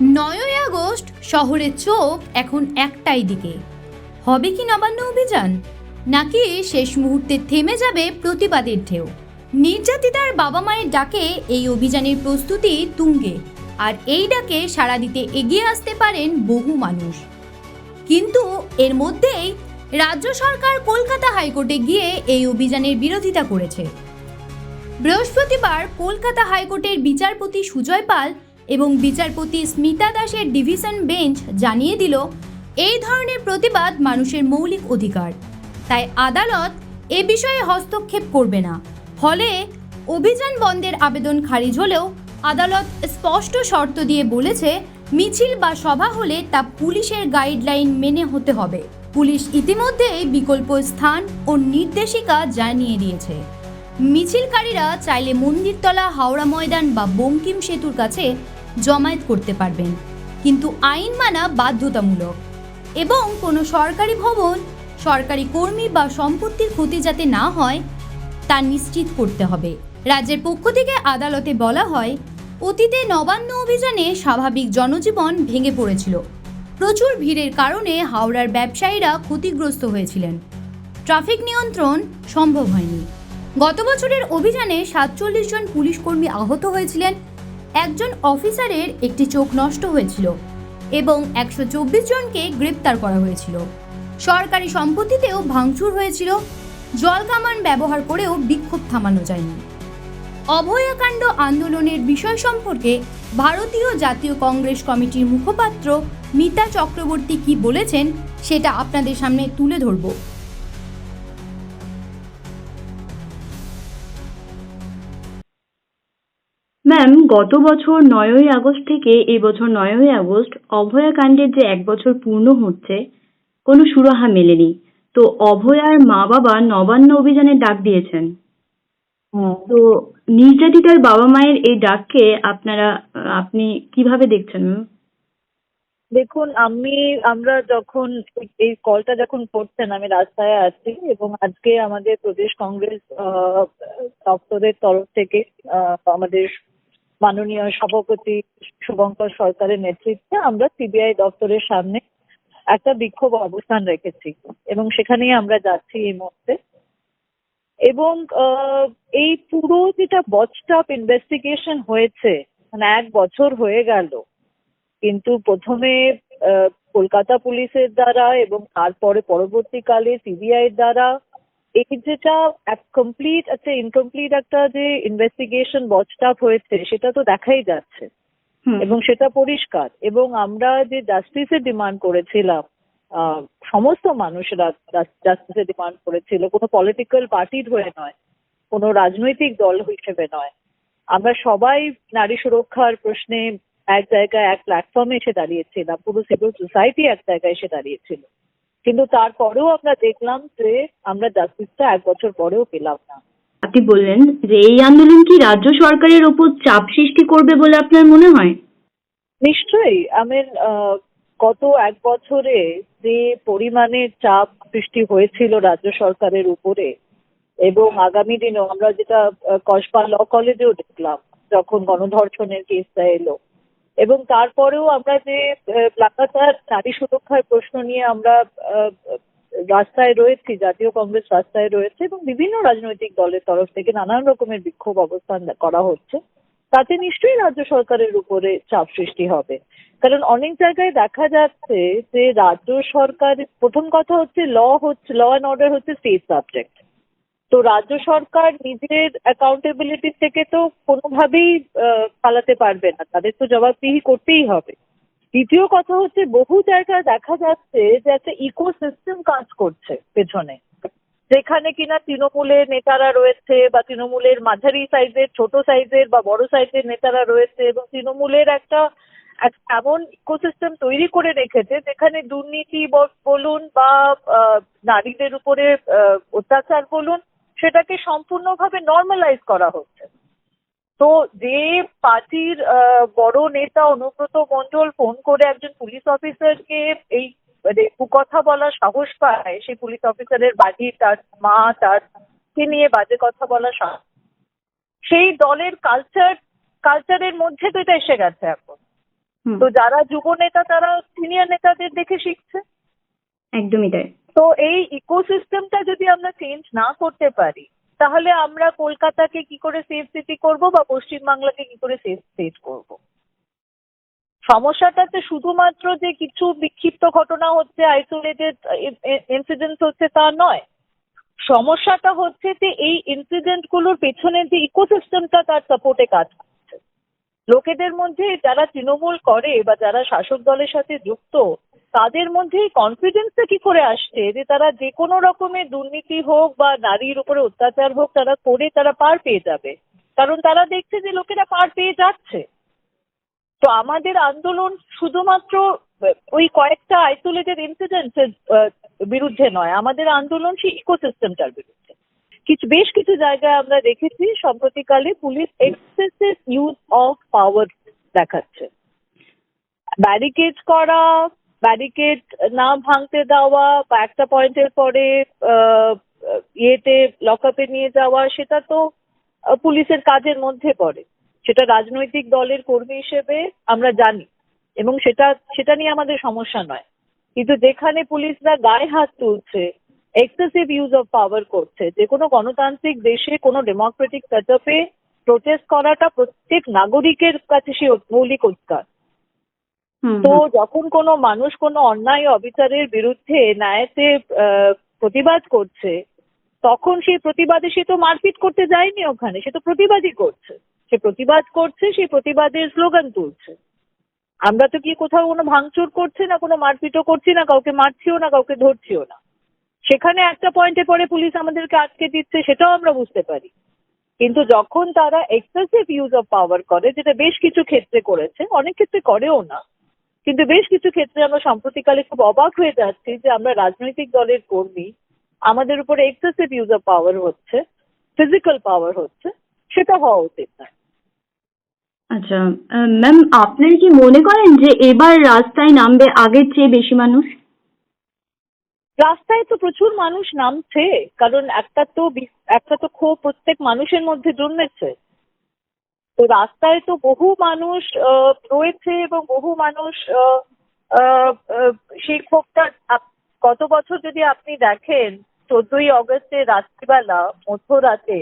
নয়ই আগস্ট, শহরের চোখ এখন একটাই দিকে। হবে কি নবান্ন অভিযান? নাকি শেষ মুহূর্তে থেমে যাবে প্রতিবাদের ঢেউ? নির্যাতিতার বাবা মায়ের ডাকে এই অভিযানের প্রস্তুতি তুঙ্গে, আর এই ডাকে সাড়া দিতে এগিয়ে আসতে পারেন বহু মানুষ। কিন্তু এর মধ্যেই রাজ্য সরকার কলকাতা হাইকোর্টে গিয়ে এই অভিযানের বিরোধিতা করেছে। বৃহস্পতিবার কলকাতা হাইকোর্টের বিচারপতি সুজয় পাল এবং বিচারপতি স্মিতা দাসের ডিভিশন বেঞ্চ জানিয়ে দিল, এই ধরনের প্রতিবাদ মানুষের মৌলিক অধিকার। তাই আদালত এ বিষয়ে হস্তক্ষেপ করবে না। ফলে অভিযান বন্ধের আবেদন খারিজ হলেও আদালত স্পষ্ট শর্ত দিয়ে বলেছে, মিছিল বা সভা হলে তা পুলিশের গাইডলাইন মেনে হতে হবে। পুলিশ ইতিমধ্যেই বিকল্প স্থান ও নির্দেশিকা জানিয়ে দিয়েছে। মিছিলকারীরা চাইলে মন্দিরতলা, হাওড়া ময়দান বা বঙ্কিম সেতুর কাছে জমায়েত করতে পারবেন। কিন্তু আইন মানা বাধ্যতামূলক। এবং কোনো সরকারি ভবন, সরকারি কর্মী বা সম্পত্তির ক্ষতি যাতে না হয়, তা নিশ্চিত করতে হবে। রাজ্যের পক্ষ থেকে আদালতে বলা হয়, অতীতে নবান্ন অভিযানে স্বাভাবিক জনজীবন ভেঙে পড়েছিল। প্রচুর ভিড়ের কারণে হাওড়ার ব্যবসায়ীরা ক্ষতিগ্রস্ত হয়েছিলেন। ট্রাফিক নিয়ন্ত্রণ সম্ভব হয়নি। গত বছরের অভিযানে সাতচল্লিশ জন পুলিশ কর্মী আহত হয়েছিলেন। একজন অফিসারের একটি চোখ নষ্ট হয়েছিল এবং একশো চব্বিশ জনকে গ্রেপ্তার করা হয়েছিল। সরকারি সম্পত্তিতেও ভাঙচুর হয়েছিল। জলকামান ব্যবহার করেও বিক্ষোভ থামানো যায়নি। অভয়াকাণ্ড আন্দোলনের বিষয় সম্পর্কে ভারতীয় জাতীয় কংগ্রেস কমিটির মুখপাত্র মিতা চক্রবর্তী কি বলেছেন, সেটা আপনাদের সামনে তুলে ধরবো। ম্যাম গত বছর নয়ই আগস্ট থেকে এই বছর নয়ই আগস্ট অভয়াকাণ্ডের যে এক বছর পূর্ণ হচ্ছে কোনো সুরাহা মেলেনি। তো অভয়ার মা বাবা নবান্ন অভিযানের ডাক দিয়েছেন। তো নির্যাতিতার বাবা মায়ের এই ডাককে আপনারা আপনি কীভাবে দেখছেন ম্যাম? দেখুন আমি আমরা যখন এই- কলটা যখন করছেন আমি রাস্তায় আছি এবং আজকে আমাদের প্রদেশ কংগ্রেস দপ্তরের তরফ থেকে আমাদের মাননীয় সভাপতি শুভঙ্কর সরকারের নেতৃত্বে আমরা সিবিআই দপ্তরের সামনে একটা বিক্ষোভ অবস্থান রেখেছি এবং সেখানেই আমরা যাচ্ছি এই মুহূর্তে। এবং এই পুরো যেটা বচটাপ ইনভেস্টিগেশন হয়েছে মানে এক বছর হয়ে গেল, কিন্তু প্রথমে কলকাতা পুলিশের দ্বারা এবং তারপরে পরবর্তীকালে সিবিআই দ্বারা এই যেটা কমপ্লিট একটা ইনকমপ্লিট একটা যে ইনভেস্টিগেশন বচটাপ হয়েছে সেটা তো দেখাই যাচ্ছে। এবং সেটা পরিষ্কার। এবং আমরা যে জাস্টিসের ডিমান্ড করেছিলাম সমস্ত মানুষেরা জাস্টিসের ডিমান্ড করেছিল। কোনো পলিটিক্যাল পার্টির হয়ে নয় কোনো রাজনৈতিক দল হিসেবে নয়। আমরা সবাই নারী সুরক্ষার প্রশ্নে এক জায়গায় এক প্ল্যাটফর্মে এসে দাঁড়িয়েছিলাম। পুরো সিভিল সোসাইটি এক জায়গায় এসে দাঁড়িয়েছিল। কিন্তু তারপরেও আমরা দেখলাম যে আমরা জাস্টিসটা এক বছর পরেও পেলাম না। আপনি বললেন যে এই আন্দোলন কি রাজ্য সরকারের ওপর চাপ সৃষ্টি করবে বলে আপনার মনে হয়? নিশ্চয়ই। আমি গত এক বছরে যে পরিমাণে চাপ সৃষ্টি হয়েছিল রাজ্য সরকারের উপরে এবং আগামী দিনেও আমরা যেটা কসবা ল কলেজেও দেখলাম যখন গণধর্ষণের কেসটা এলো। এবং তারপরেও আমরা যে লাগাতার নারী সুরক্ষার প্রশ্ন নিয়ে আমরা রাস্তায় রয়েছি, জাতীয় কংগ্রেস রাস্তায় রয়েছে এবং বিভিন্ন রাজনৈতিক দলের তরফ থেকে নানান রকমের বিক্ষোভ অবস্থান করা হচ্ছে। তাতে নিশ্চয়ই রাজ্য সরকারের উপরে চাপ সৃষ্টি হবে। কারণ অনেক জায়গায় দেখা যাচ্ছে যে, রাজ্য সরকার, প্রথম কথা হচ্ছে ল হচ্ছে ল অ্যান্ড অর্ডার হচ্ছে স্টেট সাবজেক্ট তো রাজ্য সরকার নিজের অ্যাকাউন্টেবিলিটি থেকে তো কোনোভাবেই পালাতে পারবে না। তাদের তো জবাবদিহি করতেই হবে। দ্বিতীয় কথা হচ্ছে, বহু জায়গায় দেখা যাচ্ছে যে একটা ইকোসিস্টেম কাজ করছে পেছনে। যেখানে কিনা তৃণমূলের নেতারা রয়েছে বা তৃণমূলের মাঝারি সাইজের, ছোট সাইজের বা বড় সাইজের নেতারা রয়েছে এবং তৃণমূলের একটা, এক এমন ইকোসিস্টেম তৈরি করে রেখেছে যেখানে দুর্নীতি বলুন বা নারীদের উপরে অত্যাচার বলুন সেটাকে সম্পূর্ণভাবে নর্মালাইজ করা হচ্ছে। তো যে পার্টির বড় নেতা অনুব্রত মন্ডল ফোন করে একজন পুলিশ অফিসারকে এই মানে কুকথা বলার সাহস পায় সেই পুলিশ অফিসারের বাড়ি তার মা তার কে নিয়ে বাজে কথা বলার সাহস সেই দলের কালচার কালচারের মধ্যে তো এটা এসে গেছে এখন। তো যারা যুব নেতা তারা সিনিয়র নেতাদের দেখে শিখছে। একদমই তাই। তো এই ইকোসিস্টেমটা যদি আমরা চেঞ্জ না করতে পারি, তাহলে আমরা কলকাতাকে কি করে সেফ সিটি করব বা পশ্চিমবাংলাকে কি করে সেফ স্টেট করব? সমস্যাটাতে শুধুমাত্র যে কিছু বিক্ষিপ্ত ঘটনা হচ্ছে আইসোলেটেড ইনসিডেন্ট হচ্ছে তা নয়। সমস্যাটা হচ্ছে যে এই ইনসিডেন্টগুলোর পেছনে যে ইকোসিস্টেমটা তার সাপোর্টে কাজ করছে। লোকেদের মধ্যে যারা তৃণমূল করে বা যারা শাসক দলের সাথে যুক্ত তাদের মধ্যে এই কনফিডেন্সটা কি করে আসছে? যে তারা যে কোনো রকমের দুর্নীতি হোক বা নারীর উপরে অত্যাচার হোক, তারা করে তারা পার পেয়ে যাবে। কারণ তারা দেখছে যে লোকেরা পার পেয়ে যাচ্ছে। তো আমাদের আন্দোলন শুধুমাত্র ওই কয়েকটা আইসোলেটেড ইনসিডেন্টের বিরুদ্ধে নয়, আমাদের আন্দোলন সেই ইকোসিস্টেমটার বিরুদ্ধে। কিছু, বেশ কিছু জায়গায় আমরা দেখেছি সম্প্রতিকালে police excessive use of power দেখাচ্ছে। ব্যারিকেড করা ব্যারিকেড না ভাঙতে দেওয়া বা একটা পয়েন্টের পরে ইয়েতে লকআপে নিয়ে যাওয়া, সেটা তো পুলিশের কাজের মধ্যে পড়ে। সেটা রাজনৈতিক দলের কর্মী হিসেবে আমরা জানি এবং সেটা সেটা নিয়ে আমাদের সমস্যা নয়। কিন্তু যেখানে পুলিশরা গায়ে হাত তুলছে এক্সেসিভ ইউজ অফ পাওয়ার করছে, যে কোনো গণতান্ত্রিক দেশে কোনো ডেমোক্রেটিক সেটআপে প্রোটেস্ট করাটা প্রত্যেক নাগরিকের কাছে সে মৌলিক অধিকার। তো যখন কোনো মানুষ কোনো অন্যায় অবিচারের বিরুদ্ধে ন্যায়তে প্রতিবাদ করছে তখন সেই প্রতিবাদে সে তো মারপিট করতে যায়নি ওখানে সে তো প্রতিবাদই করছে। সে প্রতিবাদ করছে সেই প্রতিবাদের স্লোগান তুলছে। আমরা তো কি কোথাও কোনো ভাঙচুর করছি না কোনো মারপিটও করছি না কাউকে মারছিও না কাউকে ধরছিও না। সেখানে একটা পয়েন্টে পরে পুলিশ আমাদেরকে আটকে দিচ্ছে সেটাও আমরা বুঝতে পারি। কিন্তু যখন তারা এক্সেসিভ ইউজ অফ পাওয়ার করে যেটা বেশ কিছু ক্ষেত্রে করেছে অনেক ক্ষেত্রে করেও না কিন্তু বেশ কিছু ক্ষেত্রে আমরা সম্প্রতিকালে খুব অবাক হয়ে যাচ্ছি যে আমরা রাজনৈতিক দলের কর্মী আমাদের উপরে এক্সেসিভ ইউজ অফ পাওয়ার হচ্ছে ফিজিক্যাল পাওয়ার হচ্ছে সেটা হওয়া উচিত নয় আচ্ছা ম্যাম আপনারা কি মনে করেন যে এবার রাস্তায় নামবে আগের চেয়ে বেশি মানুষ? রাস্তায় তো প্রচুর মানুষ নামছে কারণ একটা তো একটা তো ক্ষোভ প্রত্যেক মানুষের মধ্যে জন্মেছে। তো রাস্তায় তো বহু মানুষ রয়েছে এবং বহু মানুষ সেই ক্ষোভটা গত বছর যদি আপনি দেখেন, চোদ্দই অগস্টে রাত্রিবেলা, মধ্যরাতে,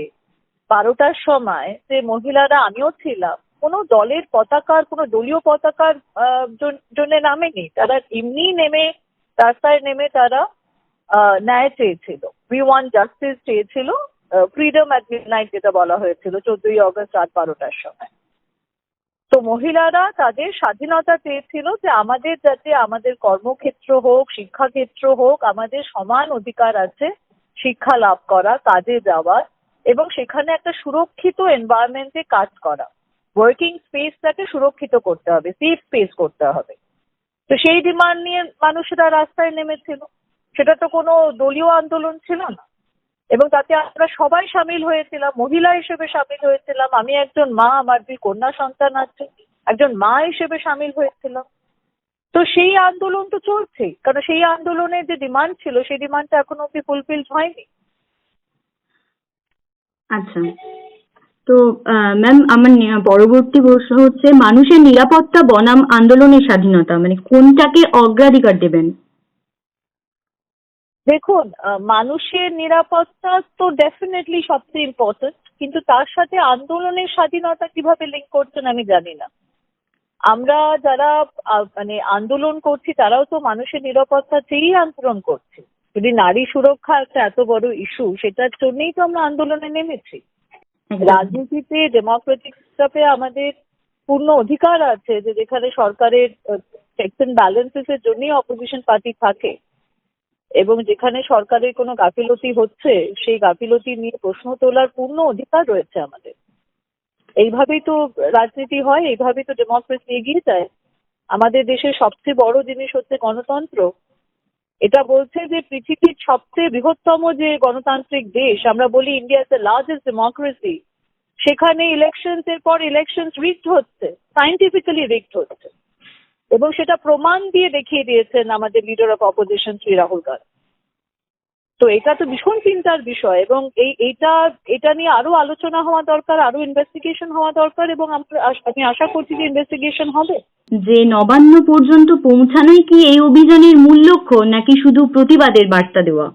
বারোটার সময় যে মহিলারা, আমিও ছিলাম, কোনো দলের পতাকার, কোনো দলীয় পতাকার জন্য নামেনি। তারা এমনি নেমে, রাস্তায় নেমে তারা ন্যায় চেয়েছিল। উই ওয়ান জাস্টিস চেয়েছিল। ফ্রিডম অ্যাট নাইট যেটা বলা হয়েছিল, চোদ্দই অগস্ট রাত বারোটার সময়। তো মহিলারা তাদের স্বাধীনতা চেয়েছিল যে আমাদের যাতে আমাদের কর্মক্ষেত্র হোক, শিক্ষাক্ষেত্র হোক, আমাদের সমান অধিকার আছে, শিক্ষা লাভ করা, কাজে যাওয়ার এবং সেখানে একটা সুরক্ষিত এনভায়রনমেন্টে কাজ করা। ওয়ার্কিং স্পেসটাকে সুরক্ষিত করতে হবে সেফ স্পেস করতে হবে। তো সেই ডিমান্ড নিয়ে মানুষেরা রাস্তায় নেমেছিল। সেটা তো কোনো দলীয় আন্দোলন ছিল না। এবং তাতে আমরা সবাই সামিল হয়েছিলাম, মহিলা হিসেবে সামিল হয়েছিলাম, আমি একজন মা, আমার দুই কন্যা সন্তান আছে, একজন মা হিসেবে সামিল হয়েছিলাম। তো সেই আন্দোলন তো চলছেই কারণ সেই আন্দোলনের যে ডিমান্ড ছিল, সেই ডিমান্ডটা এখনও অব্দি ফুলফিল হয়নি। আচ্ছা। তো ম্যাম আমার পরবর্তী প্রশ্ন হচ্ছে, মানুষের নিরাপত্তা বনাম আন্দোলনের স্বাধীনতা মানে কোনটাকে অগ্রাধিকার দেবেন? দেখুন মানুষের নিরাপত্তা তো ডেফিনেটলি সবচেয়ে ইম্পর্টেন্ট কিন্তু তার সাথে আন্দোলনের স্বাধীনতা কীভাবে লিঙ্ক করছেন আমি জানি না। আমরা যারা মানে আন্দোলন করছি তারাও তো মানুষের নিরাপত্তা চেয়েই আন্দোলন করছে। যদি নারী সুরক্ষা একটা এত বড় ইস্যু সেটার জন্যই তো আমরা আন্দোলনে নেমেছি। রাজনীতিতে ডেমোক্রেটিক হিসাবে আমাদের পূর্ণ অধিকার আছে যে যেখানে সরকারের চেকস এন্ড ব্যালেন্সেস এর জন্যই অপোজিশন পার্টি থাকে। এবং যেখানে সরকারের কোনো গাফিলতি হচ্ছে, সেই গাফিলতি নিয়ে প্রশ্ন তোলার পূর্ণ অধিকার রয়েছে আমাদের। এইভাবেই তো রাজনীতি হয়, এইভাবেই তো ডেমোক্রেসি এগিয়ে যায়। আমাদের দেশের সবচেয়ে বড় জিনিস হচ্ছে গণতন্ত্র। এটা বলছে যে পৃথিবীর সবচেয়ে বৃহত্তম যে গণতান্ত্রিক দেশ, আমরা বলি ইন্ডিয়া দ্য লার্জেস্ট ডেমোক্রেসি সেখানে ইলেকশনস এর পর ইলেকশনস রিগড হচ্ছে সাইন্টিফিক্যালি রিগড হচ্ছে। এবং সেটা প্রমাণ দিয়ে দেখিয়ে দিয়েছেন আমাদের leader of opposition Shri Rahul Gandhi. তো এটা তো ভীষণ চিন্তার বিষয় এবং এই এটা এটা নিয়ে আরও আলোচনা হওয়া দরকার আরও ইনভেস্টিগেশন হওয়া দরকার এবং আমি আশা করছি যে ইনভেস্টিগেশন হবে। যে নবান্ন পর্যন্ত পৌঁছানোই কি এই অভিযানের মূল লক্ষ্য নাকি শুধু প্রতিবাদের বার্তা দেওয়া?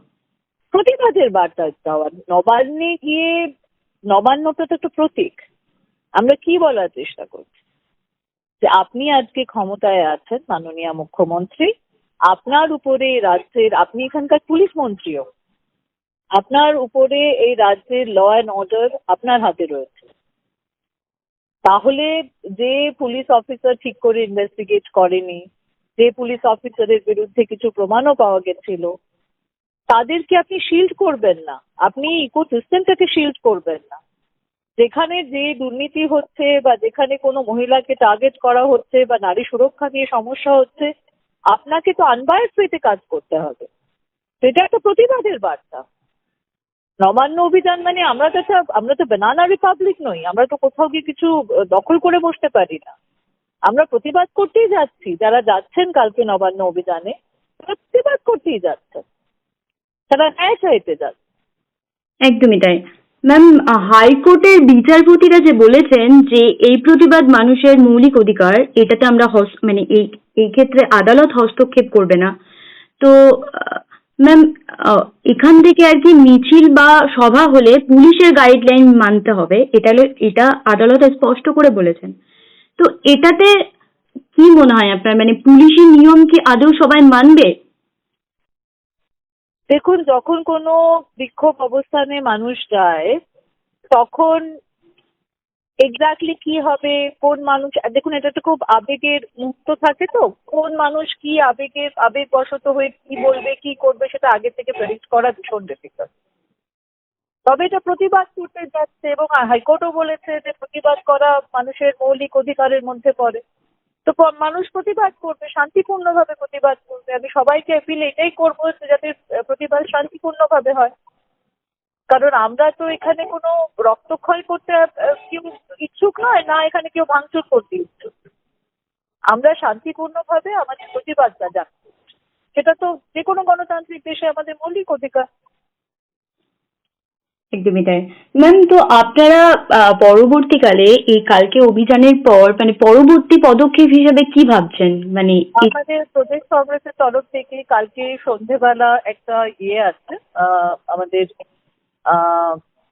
প্রতিবাদের বার্তা দেওয়া। নবান্নে গিয়ে নবান্নটা তো একটা প্রতীক। আমরা কি বলার চেষ্টা করছি? যে আপনি আজকে ক্ষমতায় আছেন, মাননীয় মুখ্যমন্ত্রী। আপনার উপরে রাজ্যের, আপনি এখানকার পুলিশ মন্ত্রীও। আপনার উপরে এই রাজ্যের ল অ্যান্ড অর্ডার আপনার হাতে রয়েছে। তাহলে যে পুলিশ অফিসার ঠিক করে ইনভেস্টিগেট করেনি, যে পুলিশ অফিসারের বিরুদ্ধে কিছু প্রমাণও পাওয়া গেছিল, তাদেরকে আপনি শিল্ড করবেন না। আপনি ইকো সিস্টেমটাকে শিল্ড করবেন না। যেখানে যে দুর্নীতি হচ্ছে বা যেখানে কোনো মহিলাকে টার্গেট করা হচ্ছে বা নারী সুরক্ষা নিয়ে সমস্যা হচ্ছে, আপনাকে তো আনবায়াস পেতে কাজ করতে হবে। সেটা একটা প্রতিবাদের বার্তা। নবান্ন অভিযান মানে আমরা তো আমরা তো বেনানা রিপাবলিক নই, আমরা তো কোথাও গিয়ে কিছু দখল করে বসতে পারি না। আমরা প্রতিবাদ করতেই যাচ্ছি, যারা যাচ্ছেন কালকে নবান্ন অভিযানে প্রতিবাদ করতেই যাচ্ছেন। তারা ন্যায় চাইতে যাচ্ছে একদমই তাই। ম্যাম হাইকোর্টের বিচারপতিরা যে বলেছেন যে এই প্রতিবাদ মানুষের মৌলিক অধিকার, এটাতে আমরা মানে এই এই ক্ষেত্রে আদালত হস্তক্ষেপ করবে না। তো ম্যাম এখান থেকে আর কি মিছিল বা সভা হলে পুলিশের গাইডলাইন মানতে হবে। এটা এটা আদালত স্পষ্ট করে বলেছেন। তো এটাতে কি মনে হয় আপনার? মানে পুলিশি নিয়ম কি আদৌ সবাই মানবে? দেখুন, যখন কোনো বিক্ষোভ অবস্থানে মানুষ যায়, তখন এক্স্যাক্টলি কি হবে, কোন মানুষ, দেখুন, এটা তো খুব আবেগের মুক্ত থাকে তো, কোন মানুষ কি আবেগের আবেগবশত হয়ে কি বলবে, কি করবে সেটা আগে থেকে প্রেডিক্ট করা ভীষণ ডিফিকাল্ট তবে এটা প্রতিবাদ করতে যাচ্ছে এবং হাইকোর্টও বলেছে যে প্রতিবাদ করা মানুষের মৌলিক অধিকারের মধ্যে পড়ে। তো মানুষ প্রতিবাদ করবে, শান্তিপূর্ণভাবে প্রতিবাদ করবে। আমি সবাইকে অ্যাপিল এটাই করব যাতে প্রতিবাদ শান্তিপূর্ণভাবে হয়। কারণ আমরা তো এখানে কোনো রক্তক্ষয় করতে কেউ ইচ্ছুক নয়, না এখানে কেউ ভাঙচুর করতে ইচ্ছুক। আমরা শান্তিপূর্ণভাবে আমাদের প্রতিবাদটা জানাব। সেটা তো যে কোনো গণতান্ত্রিক দেশে আমাদের মৌলিক অধিকার। একদমই তাই। ম্যাম তো আপনারা পরবর্তীকালে এই কালকে অভিযানের পর মানে পরবর্তী পদক্ষেপ হিসেবে কি ভাবছেন? মানে আমাদের প্রদেশ কংগ্রেসের তরফ থেকে কালকে সন্ধেবেলা একটা ইয়ে আছে আমাদের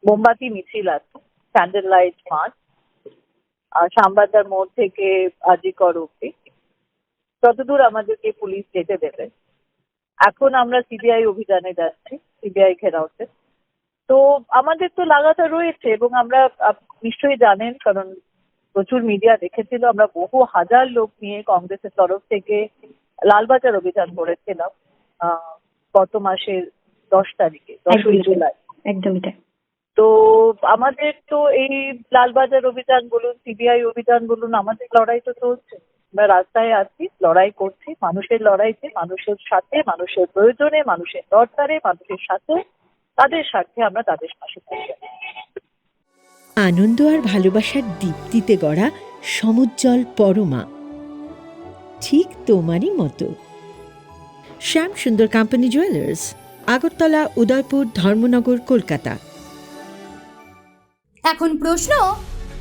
মোমবাতি মিছিল আছে ক্যান্ডেল লাইট মার্চ শ্যামবাজার মোড় থেকে আজিকর অব্দি যতদূর আমাদেরকে পুলিশ যেতে দেবে। এখন আমরা সিবিআই অভিযানে যাচ্ছি সিবিআই ঘেরাওতে তো আমাদের তো লাগাতার রয়েছে এবং আমরা নিশ্চয়ই জানেন কারণ প্রচুর মিডিয়া দেখেছিল আমরা বহু হাজার লোক নিয়ে কংগ্রেসের তরফ থেকে লালবাজার অভিযান করেছিলাম গত মাসের দশ তারিখে দশই জুলাই। একদমই তাই। তো আমাদের তো এই লালবাজার অভিযান বলুন সিবিআই অভিযান বলুন আমাদের লড়াই তো চলছে। আমরা রাস্তায় আছি লড়াই করছি মানুষের লড়াইতে মানুষের সাথে মানুষের প্রয়োজনে মানুষের দরকারে মানুষের সাথে তাদের স্বার্থে আমরা তাদের পাশে থাকি। আনন্দ আর ভালোবাসার দীপ্তিতে গড়া সমুজ্জ্বল পরমা। ঠিক তোমারই মতো। Shyam Sundar company jewellers Agartala Udaipur Dharmanagar Kolkata. এখন প্রশ্ন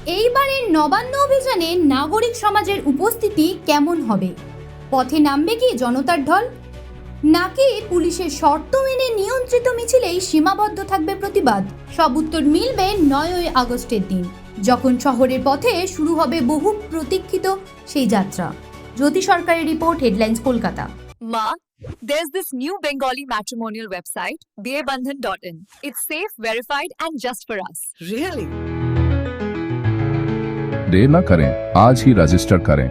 এইবারের নবান্ন অভিযানে নাগরিক সমাজের উপস্থিতি কেমন হবে? পথে নামবে কি জনতার ঢল? নাকি পুলিশের শর্ত মেনে নিয়ন্ত্রিত মিছিলেই সীমাবদ্ধ থাকবে প্রতিবাদ সব উত্তর মিলবে নয়ই আগস্টের দিন যখন শহরের পথে শুরু হবে বহু প্রতীক্ষিত সেই যাত্রা জ্যোতি সরকারের report headlines Kolkata Ma, there's this new Bengali matrimonial website, bearbandhan.in. It's safe, verified, and just for us. Really देर न करें आज ही रजिस्टर करें